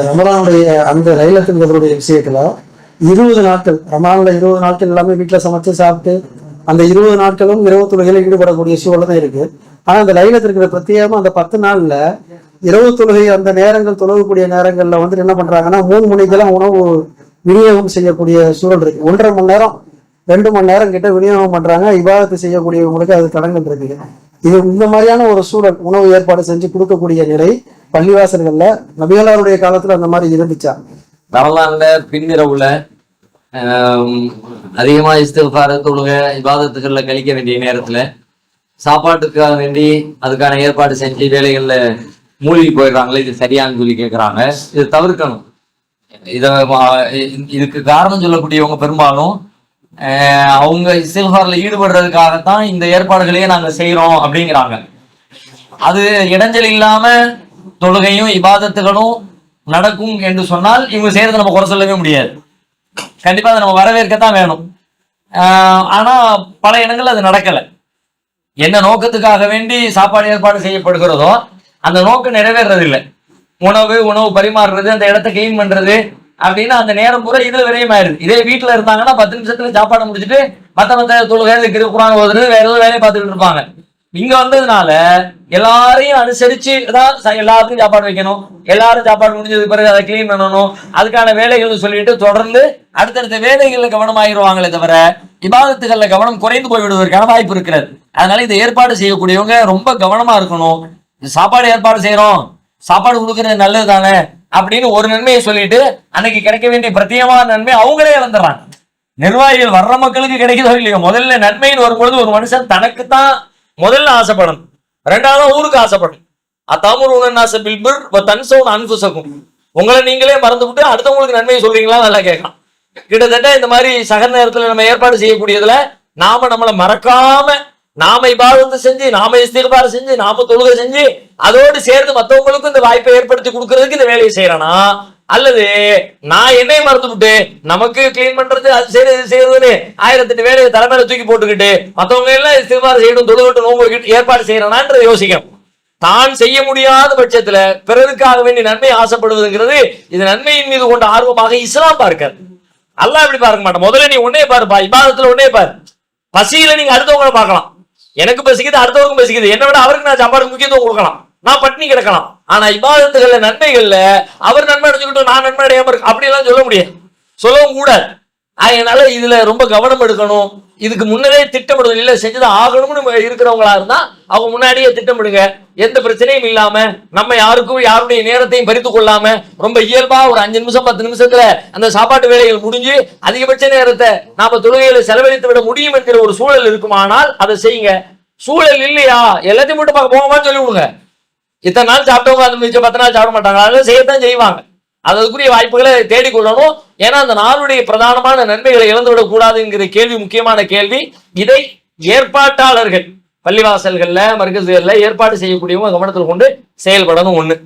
ரமலானுடைய அந்த லைலத்துல் கதருடைய விஷயத்துல இருபது நாட்கள் ரமலான்ல இருபது நாட்கள் எல்லாமே வீட்டுல சமைச்சு சாப்பிட்டு அந்த இருபது நாட்களும் இரவு தொழுகையில ஈடுபடக்கூடிய சூழல் தான் இருக்கு. ஆனா அந்த லைலத்து இருக்கிற பிரத்யேகமா அந்த பத்து நாள்ல இரவு தொழுகை அந்த நேரங்கள் தொழுகக்கூடிய நேரங்கள்ல வந்துட்டு என்ன பண்றாங்கன்னா மூணு மணிக்கெல்லாம் உணவு விநியோகம் செய்யக்கூடிய சூழல் இருக்கு. ஒன்றரை மணி நேரம் ரெண்டு மணி நேரம் கிட்ட விநியோகம் பண்றாங்க. இபாதத்து செய்யக்கூடியவங்களுக்கு அது தடங்கள் இருக்கு இது இந்த மாதிரியான ஒரு சூழல் உணவு ஏற்பாடு செஞ்சு கொடுக்கக்கூடிய நிலை பள்ளிவாசல்கள்ல நபிகளாருடைய காலத்துல அந்த மாதிரி இருந்துச்சா? ரமலான்ல பின்னிரவுல அதிகமா இஸ்திஃபார தொழுக விவாதத்துகள்ல கழிக்க வேண்டிய நேரத்துல சாப்பாட்டுக்காக வேண்டி அதுக்கான ஏற்பாடு செஞ்சு வேலைகள்ல மூழ்கி போயிடுறாங்களே இது சரியானு சொல்லி கேட்குறாங்க இது தவிர்க்கணும். இத இதுக்கு காரணம் சொல்லக்கூடியவங்க பெரும்பாலும் அவங்க இஸ்திஃபார்ல ஈடுபடுறதுக்காகத்தான் இந்த ஏற்பாடுகளையே நாங்க செய்யறோம் அப்படிங்கிறாங்க. அது இடைஞ்சல் இல்லாம தொழுகையும் இபாதத்துகளும் நடக்கும் என்று சொன்னால் இவங்க செய்யறதை நம்ம குறை சொல்லவே முடியாது. கண்டிப்பா அதை நம்ம வரவேற்கத்தான் வேணும். ஆனா பல இடங்கள்ல அது நடக்கல. என்ன நோக்கத்துக்காக வேண்டி சாப்பாடு ஏற்பாடு செய்யப்படுகிறதோ அந்த நோக்கம் நிறைவேறது இல்லை உணவு உணவு பரிமாறுறது அந்த இடத்த கிளீன் பண்றது அப்படின்னு அந்த நேரம் பூரா இதுல விரயமாயிருது இதே வீட்டுல இருந்தாங்கன்னா பத்து நிமிஷத்துல சாப்பாடு முடிச்சுட்டு மத்த மத்த தொழுகை கிருக்குறாங்க ஓதுறது வேற ஏதோ வேலையை பார்த்துட்டு இருப்பாங்க. இங்க வந்ததுனால எல்லாரையும் அனுசரிச்சு தான் எல்லாருக்கும் சாப்பாடு வைக்கணும். எல்லாரும் சாப்பாடு முடிஞ்சதுக்கு பிறகு அதை கிளீன் பண்ணணும். அதுக்கான வேலைகள் சொல்லிட்டு தொடர்ந்து அடுத்தடுத்த வேலைகள்ல கவனமாயிருவாங்களே தவிர விவாதத்துகள்ல கவனம் குறைந்து போய் விடுவதற்கான வாய்ப்பு இருக்கிறது. அதனால இந்த ஏற்பாடு செய்யக்கூடியவங்க ரொம்ப கவனமா இருக்கணும். இந்த சாப்பாடு ஏற்பாடு செய்யறோம். சாப்பாடு கொடுக்கறது நல்லது தானே அப்படின்னு ஒரு நன்மையை சொல்லிட்டு அன்னைக்கு கிடைக்க வேண்டிய பிரத்யேகமான நன்மை அவங்களே இழந்துடுறாங்க. நிர்வாகிகள் வர்ற மக்களுக்கு கிடைக்குதோ இல்லையோ முதல்ல நன்மைன்னு வரும்பொழுது ஒரு மனுஷன் தனக்கு தான் முதல்ல ஆசைப்படணும். ரெண்டாவது ஊருக்கு ஆசைப்படணும். அத்தாமூர் உணநாச பில்புர் தன்சோன் அன்புசக்கும் உங்களை நீங்களே மறந்து விட்டு அடுத்தவங்களுக்கு நன்மையை சொல்றீங்களா? நல்லா கேட்கலாம். கிட்டத்தட்ட இந்த மாதிரி சக நேரத்துல நம்ம ஏற்பாடு செய்யக்கூடியதுல நாம நம்மளை மறக்காம நாம இபாதத்து செஞ்சு நாம இஸ்திகபார செஞ்சு நாம தொழுகை செஞ்சு அதோடு சேர்ந்து மற்றவங்களுக்கும் இந்த வாய்ப்பை ஏற்படுத்தி கொடுக்கறதுக்கு இந்த வேலையை செய்யறனா? அல்லது நான் என்னை மறந்து விட்டு நமக்கு கிளீன் பண்றது அது செய்யறது இது செய்யறதுன்னு ஆயிரத்தெட்டு வேலையை தலைமையில தூக்கி போட்டுக்கிட்டு மற்றவங்க எல்லாம் இஸ்திகபார செய்யணும் தொழுகட்டு நோம்பு ஏற்பாடு செய்யறனான்றதை யோசிக்கணும் தான் செய்ய முடியாத பட்சத்துல பிறருக்காக வேண்டிய நன்மை ஆசைப்படுவதுங்கிறது இது நன்மையின் மீது கொண்ட ஆர்வமாக இஸ்லாம் பார்க்காது. அல்லாஹ் இப்படி பார்க்க மாட்டேன். முதல்ல நீ உன்னே பாருப்பா இபாதத்துல உன்னே பாரு. பசியில நீங்க அடுத்தவங்களை பார்க்கலாம். எனக்கு பசிக்குது அடுத்தவருக்கும் பசிக்குது. என்ன விட அவருக்கு நான் சாப்பாடு முக்கியத்துவம் கொடுக்கலாம். நான் பட்டினி கிடக்கலாம். ஆனா இபாதத்துகள்ல நன்மைகள்ல அவர் நன்மை அடைஞ்சுக்கிட்டு நான் நன்மை அடையாம இருக்கு அப்படிலாம் சொல்ல முடியாது. சொல்லவும் கூடாது. அதனால இதுல ரொம்ப கவனம் எடுக்கணும். இதுக்கு முன்னரே திட்டமிடுதல் இல்ல செஞ்சுதான் ஆகணும்னு இருக்கிறவங்களா இருந்தா அவங்க முன்னாடியே திட்டமிடுங்க. எந்த பிரச்சனையும் இல்லாம நம்ம யாருக்கும் யாருடைய நேரத்தையும் பறித்து கொள்ளாம ரொம்ப இயல்பா ஒரு அஞ்சு நிமிஷம் பத்து நிமிஷத்துல அந்த சாப்பாட்டு வேலைகள் முடிஞ்சு அதிகபட்ச நேரத்தை நாம தொழுகையில செலவழித்து விட முடியும் என்கிற ஒரு சூழல் இருக்குமானால் அதை செய்யுங்க. சூழல் இல்லையா? எல்லாத்தையும் மட்டும் பார்க்க போகமான்னு சொல்லி விடுங்க. இத்தனை நாள் சாப்பிட்டவங்க அந்த மிச்சம் பத்து நாள் சாப்பிட மாட்டாங்க. அதெல்லாம் செய்யத்தான் செய்வாங்க. அதற்குரிய வாய்ப்புகளை தேடிக்கொள்ளணும் ஏன்னா அந்த நாளுடைய பிரதானமான நன்மைகளை இழந்துவிடக் கூடாதுங்கிற கேள்வி முக்கியமான கேள்வி. இதை ஏற்பாட்டாளர்கள் பள்ளிவாசல்கள்ல மருகசுகள்ல ஏற்பாடு செய்யக்கூடியவங்க கவனத்தில் கொண்டு செயல்படணும் ஒன்று